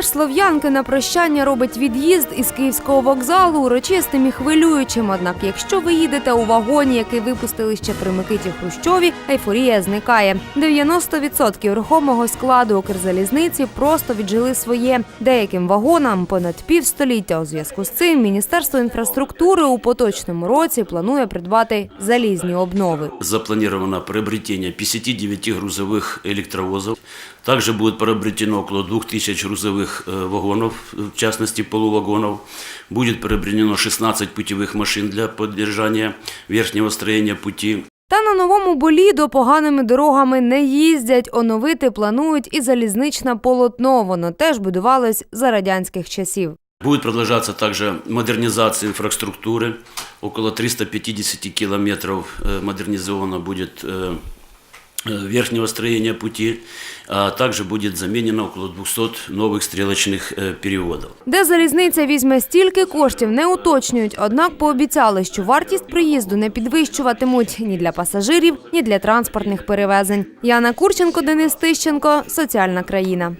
Екіпаж слов'янки на прощання робить від'їзд із київського вокзалу урочистим і хвилюючим. Однак, якщо ви їдете у вагоні, який випустили ще при Микиті Хрущові, ейфорія зникає. 90% рухомого складу Укрзалізниці просто віджили своє. Деяким вагонам понад півстоліття. У зв'язку з цим Міністерство інфраструктури у поточному році планує придбати залізні обнови. Запланировано приобретение 59 грузовых электровозов. Также будет приобретено около 2000 грузовых э, вагонов, в частности полувагонов. Будет приобретено 16 путевых машин для поддержания верхнего строения пути. Та на новому боліду поганими дорогами не їздять. Оновити планують і залізничне полотно. Воно теж будувалось за радянських часів. Будет продолжаться также модернизация инфраструктуры. Около 350 километров э, модернизовано будет э, э, верхнего строения пути, а также будет заменено около 200 новых стрелочных э, переводов. Де залізниця візьме стільки коштів, не уточнюють. Однак пообіцяли, що вартість приїзду не підвищуватимуть ні для пасажирів, ні для транспортних перевезень. Яна Курченко, Денис Тищенко, Соціальна країна.